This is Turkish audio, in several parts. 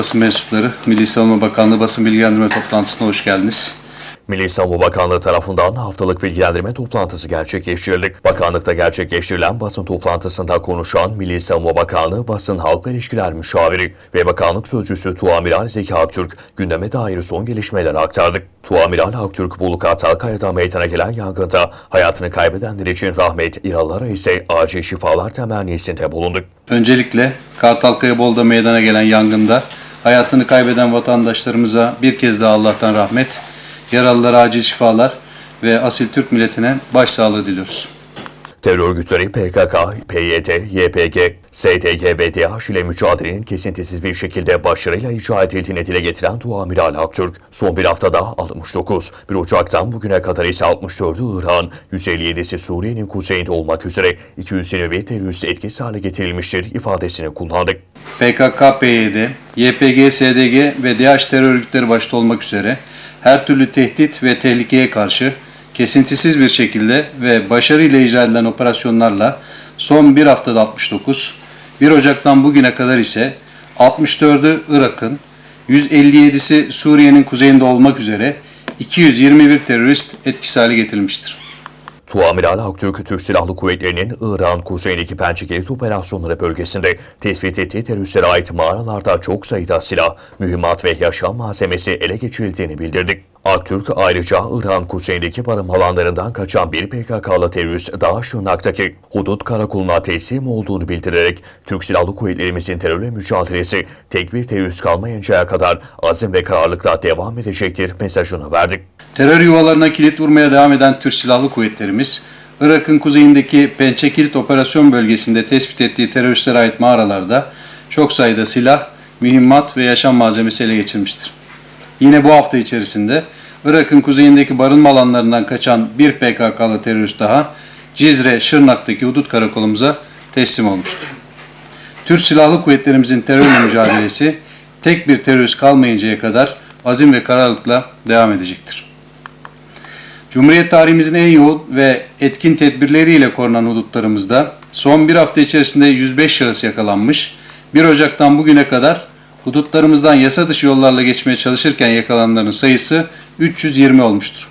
basın mensupları. Milli Savunma Bakanlığı basın bilgilendirme toplantısına hoş geldiniz. Milli Savunma Bakanlığı tarafından haftalık bilgilendirme toplantısı gerçekleştirildi. Bakanlıkta gerçekleştirilen basın toplantısında konuşan Milli Savunma Bakanlığı Basın Halk İlişkiler Müşaviri ve Bakanlık Sözcüsü Tuğamiral Zeki Aktürk gündeme dair son gelişmeleri aktardı. Tuğamiral Aktürk Bulukat Alkaya'da meydana gelen yangında hayatını kaybedenler için rahmet, İralılara ise acil şifalar temennisinde bulundu. Öncelikle Kartalkaya Bol'da meydana gelen yangında hayatını kaybeden vatandaşlarımıza bir kez daha Allah'tan rahmet, yaralılara acil şifalar ve asil Türk milletine başsağlığı diliyoruz. Terör örgütleri PKK, PYD, YPG, SDG ve DH ile mücadelenin kesintisiz bir şekilde başarıyla icra edildiğini dile getiren Tuğamiral Aktürk, son bir haftada 69, 1 Ocak'tan bugüne kadar ise 64'ü İran, 157'si Suriye'nin kuzeyinde olmak üzere 221 terörist etkisiz hale getirilmiştir ifadesini kullandı. PKK, PYD, YPG, SDG ve DH terör örgütleri başta olmak üzere her türlü tehdit ve tehlikeye karşı kesintisiz bir şekilde ve başarıyla icra edilen operasyonlarla son bir haftada 69, 1 Ocak'tan bugüne kadar ise 64'ü Irak'ın, 157'si Suriye'nin kuzeyinde olmak üzere 221 terörist etkisiz hale getirilmiştir. Tuamiral Aktürk, Türk Silahlı Kuvvetleri'nin İran kuzeyindeki Pençekilit operasyonları bölgesinde tespit ettiği teröristlere ait mağaralarda çok sayıda silah, mühimmat ve yaşam malzemesi ele geçirildiğini bildirdi. Aktürk ayrıca İran kuzeyindeki barınma alanlarından kaçan bir PKK'lı terörist daha Şırnak'taki hudut karakoluna teslim olduğunu bildirerek Türk Silahlı Kuvvetlerimizin terörle mücadelesi tek bir terörist kalmayıncaya kadar azim ve kararlılıkla devam edecektir mesajını verdi. Terör yuvalarına kilit vurmaya devam eden Türk Silahlı Kuvvetlerimiz, Irak'ın kuzeyindeki Pençekilit operasyon bölgesinde tespit ettiği teröristlere ait mağaralarda çok sayıda silah, mühimmat ve yaşam malzemesi ele geçirmiştir. Yine bu hafta içerisinde Irak'ın kuzeyindeki barınma alanlarından kaçan bir PKK'lı terörist daha Cizre, Şırnak'taki hudut karakolumuza teslim olmuştur. Türk Silahlı Kuvvetlerimizin terörle mücadelesi tek bir terörist kalmayıncaya kadar azim ve kararlılıkla devam edecektir. Cumhuriyet tarihimizin en yoğun ve etkin tedbirleriyle korunan hudutlarımızda son bir hafta içerisinde 105 şahıs yakalanmış, 1 Ocak'tan bugüne kadar hudutlarımızdan yasa dışı yollarla geçmeye çalışırken yakalananların sayısı 320 olmuştur.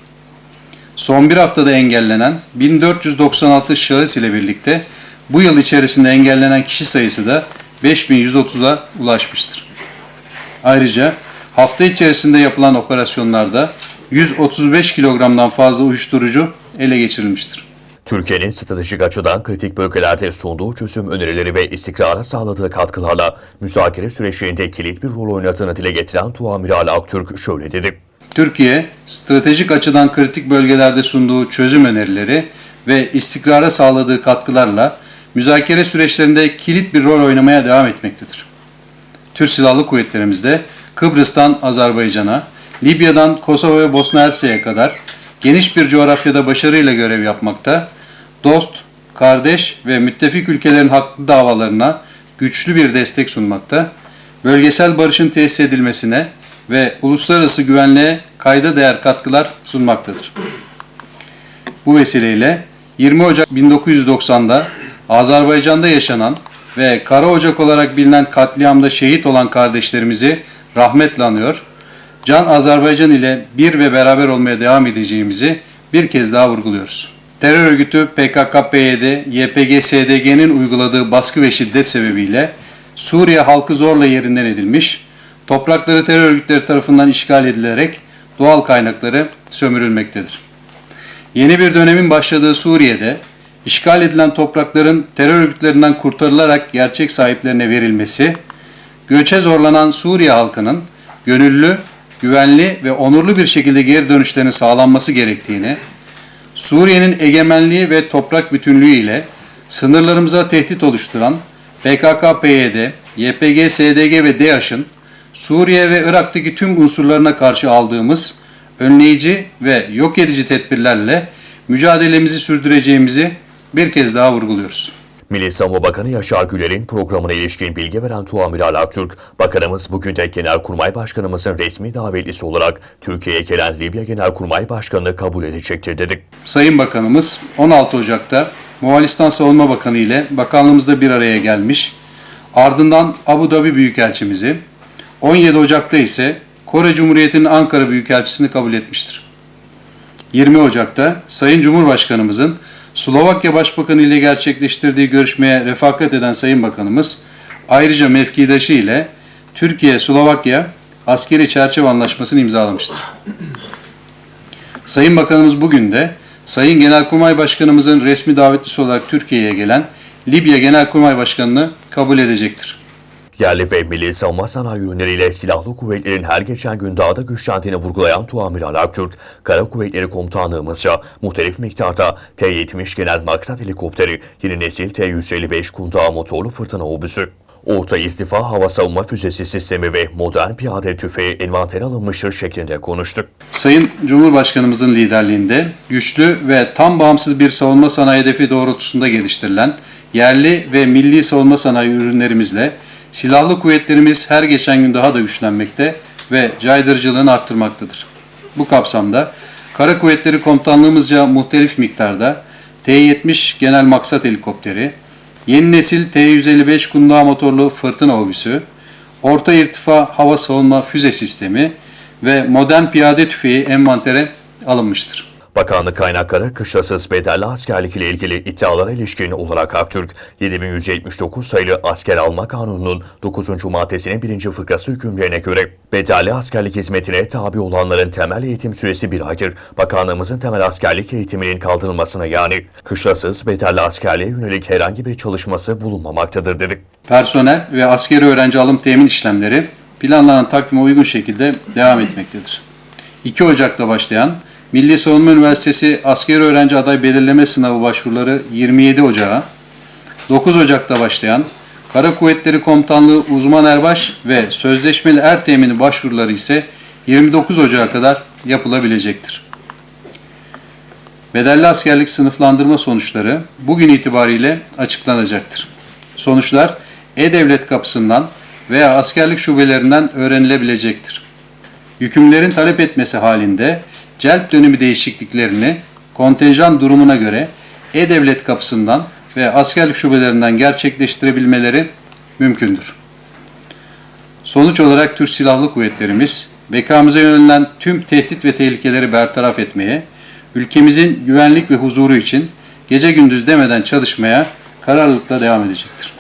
Son bir haftada engellenen 1496 şahıs ile birlikte bu yıl içerisinde engellenen kişi sayısı da 5130'a ulaşmıştır. Ayrıca hafta içerisinde yapılan operasyonlarda 135 kilogramdan fazla uyuşturucu ele geçirilmiştir. Türkiye'nin stratejik açıdan kritik bölgelerde sunduğu çözüm önerileri ve istikrara sağladığı katkılarla müzakere süreçlerinde kilit bir rol oynadığını dile getiren Tuğamiral Aktürk şöyle dedi. Türkiye, stratejik açıdan kritik bölgelerde sunduğu çözüm önerileri ve istikrara sağladığı katkılarla müzakere süreçlerinde kilit bir rol oynamaya devam etmektedir. Türk Silahlı Kuvvetlerimizde Kıbrıs'tan Azerbaycan'a, Libya'dan Kosova ve Bosna Hersek'e kadar geniş bir coğrafyada başarıyla görev yapmakta, dost, kardeş ve müttefik ülkelerin haklı davalarına güçlü bir destek sunmakta, bölgesel barışın tesis edilmesine ve uluslararası güvenliğe kayda değer katkılar sunmaktadır. Bu vesileyle 20 Ocak 1990'da Azerbaycan'da yaşanan ve Kara Ocak olarak bilinen katliamda şehit olan kardeşlerimizi rahmetle anıyor. Can Azerbaycan ile bir ve beraber olmaya devam edeceğimizi bir kez daha vurguluyoruz. Terör örgütü PKK-PYD, YPG, SDG'nin uyguladığı baskı ve şiddet sebebiyle Suriye halkı zorla yerinden edilmiş, toprakları terör örgütleri tarafından işgal edilerek doğal kaynakları sömürülmektedir. Yeni bir dönemin başladığı Suriye'de işgal edilen toprakların terör örgütlerinden kurtarılarak gerçek sahiplerine verilmesi, göçe zorlanan Suriye halkının gönüllü, güvenli ve onurlu bir şekilde geri dönüşlerinin sağlanması gerektiğini, Suriye'nin egemenliği ve toprak bütünlüğü ile sınırlarımıza tehdit oluşturan PKK-PYD, YPG, SDG ve DAEŞ'ın Suriye ve Irak'taki tüm unsurlarına karşı aldığımız önleyici ve yok edici tedbirlerle mücadelemizi sürdüreceğimizi bir kez daha vurguluyoruz. Milli Savunma Bakanı Yaşar Güler'in programına ilişkin bilgi veren Tuğamiral Aktürk, Bakanımız bugün de Genelkurmay Başkanımızın resmi davetlisi olarak Türkiye'ye gelen Libya Genelkurmay Başkanı'nı kabul edecektir dedi. Sayın Bakanımız 16 Ocak'ta Moğolistan Savunma Bakanı ile bakanlığımızda bir araya gelmiş. Ardından Abu Dhabi Büyükelçimizi, 17 Ocak'ta ise Kore Cumhuriyeti'nin Ankara Büyükelçisini kabul etmiştir. 20 Ocak'ta Sayın Cumhurbaşkanımızın Slovakya Başbakanı ile gerçekleştirdiği görüşmeye refakat eden Sayın Bakanımız ayrıca mevkidaşı ile Türkiye-Slovakya askeri çerçeve anlaşmasını imzalamıştır. Sayın Bakanımız bugün de Sayın Genelkurmay Başkanımızın resmi davetlisi olarak Türkiye'ye gelen Libya Genelkurmay Başkanı'nı kabul edecektir. Yerli ve milli savunma sanayi ürünleriyle silahlı kuvvetlerin her geçen gün daha da güçlendiğini vurgulayan Tuamiral Aktürk, Kara Kuvvetleri Komutanlığımızca muhtelif miktarda T-70 genel maksat helikopteri, yeni nesil T-155 kundağı motorlu fırtına obüsü, orta irtifa hava savunma füzesi sistemi ve modern piyade tüfeği envantere alınmıştır şeklinde konuştu. Sayın Cumhurbaşkanımızın liderliğinde güçlü ve tam bağımsız bir savunma sanayi hedefi doğrultusunda geliştirilen yerli ve milli savunma sanayi ürünlerimizle silahlı kuvvetlerimiz her geçen gün daha da güçlenmekte ve caydırıcılığını arttırmaktadır. Bu kapsamda Kara Kuvvetleri Komutanlığımızca muhtelif miktarda T-70 Genel Maksat Helikopteri, yeni nesil T-155 kundağı motorlu fırtına obüsü, orta irtifa hava savunma füze sistemi ve modern piyade tüfeği envantere alınmıştır. Bakanlık kaynakları kışlasız bedelli askerlik ile ilgili iddialara ilişkin olarak Aktürk, 7179 sayılı asker alma kanununun 9. maddesinin 1. fıkrası hükümlerine göre bedelli askerlik hizmetine tabi olanların temel eğitim süresi bir aydır. Bakanlığımızın temel askerlik eğitiminin kaldırılmasına yani kışlasız bedelli askerliğe yönelik herhangi bir çalışması bulunmamaktadır dedi. Personel ve askeri öğrenci alım temin işlemleri planlanan takvime uygun şekilde devam etmektedir. 2 Ocak'ta başlayan Milli Savunma Üniversitesi askeri öğrenci aday belirleme sınavı başvuruları 27 Ocak'a, 9 Ocak'ta başlayan Kara Kuvvetleri Komutanlığı uzman erbaş ve sözleşmeli er temini başvuruları ise 29 Ocak'a kadar yapılabilecektir. Bedelli askerlik sınıflandırma sonuçları bugün itibariyle açıklanacaktır. Sonuçlar E-Devlet kapısından veya askerlik şubelerinden öğrenilebilecektir. Yükümlülerin talep etmesi halinde celp dönemi değişikliklerini kontenjan durumuna göre E-Devlet kapısından ve askerlik şubelerinden gerçekleştirebilmeleri mümkündür. Sonuç olarak Türk Silahlı Kuvvetlerimiz, bekamıza yönelen tüm tehdit ve tehlikeleri bertaraf etmeye, ülkemizin güvenlik ve huzuru için gece gündüz demeden çalışmaya kararlılıkla devam edecektir.